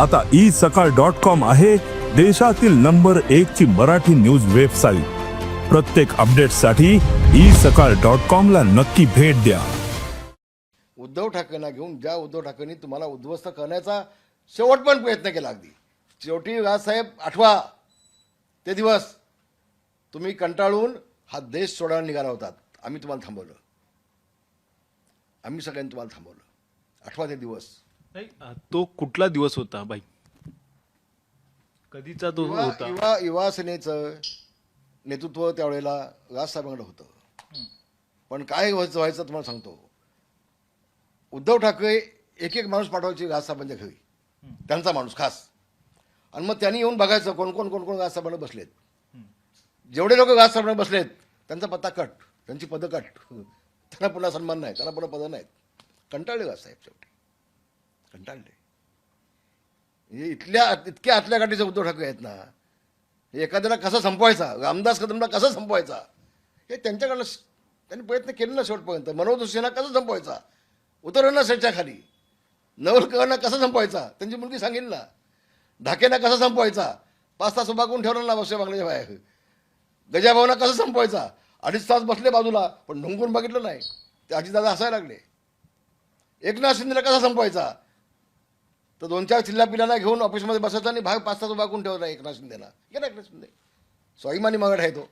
आता ई सकाळ dot com आहे देशातील नंबर एक ची मराठी न्यूज वेबसाईट. प्रत्येक अपडेटसाठी ई सकाळ डॉट कॉम ला नक्की भेट द्या. उद्धव ठाकरेंना घेऊन ज्या उद्धव ठाकरेंनी तुम्हाला उद्ध्वस्त करण्याचा शेवट पण प्रयत्न केला अगदी. शेवटी राजसाहेब आठवा. ते दिवस तुम्ही कंटाळून हा देश सोडायला निघाला होतात. आम्ही तुम्हाला थांबवलं. आम्ही सगळ्यांनी तुम्हाला थांबवलं. आठवा ते दिवस. नाही तो कुठला दिवस होता बाई? कधीचा तो युवा होता? युवा युवा सेनेचं नेतृत्व त्यावेळेला राजसाहेबांकडे होतं. पण काय व्हायचं व्हायचं तुम्हाला सांगतो. उद्धव ठाकरे एक एक माणूस पाठवायचे राजसाहेबांच्या घरी. त्यांचा माणूस खास. आणि मग त्यांनी येऊन बघायचं कोण कोण कोण कोण राजसाहेबांना बसलेत. जेवढे लोक राजसाहेबांना बसलेत त्यांचा पत्ता कट त्यांची पदं कट. त्यांना पुन्हा सन्मान नाही त्यांना पुन्हा पदं नाहीत. कंटाळले राजसाहेब शेवटी. कंटाळले. म्हणजे इथल्या इतक्या आतल्या गाठीचे उद्धव ठाकरे आहेत ना. हे एखाद्याला कसा संपवायचा? रामदास कदमला कसा संपवायचा? हे त्यांच्याकडनं त्यांनी प्रयत्न केले ना शेवटपर्यंत. मनोज जोशींना कसा संपवायचा? उतरवणार सेटच्या खाली. नवलकरांना कसा संपवायचा? त्यांची मुलगी सांगेल ना. ढाकेना कसा संपवायचा? पाच तास उभा करून ठेवला ना बसल्या बांगल्याच्या बाहेर. गजाभावना कसा संपवायचा? अडीच तास बसले बाजूला पण ढुंकून बघितलं नाही. ते अजितदादा हसायला लागले. एकनाथ शिंदेला कसा संपवायचा? तर दोन चार चिल्ला पिल्लांना घेऊन ऑफिसमध्ये बसायचा आणि भाग पाच तास उभा करून एकनाथ शिंदेला एकनाथ शिंदे स्वाभिमानी मगड आहे तो.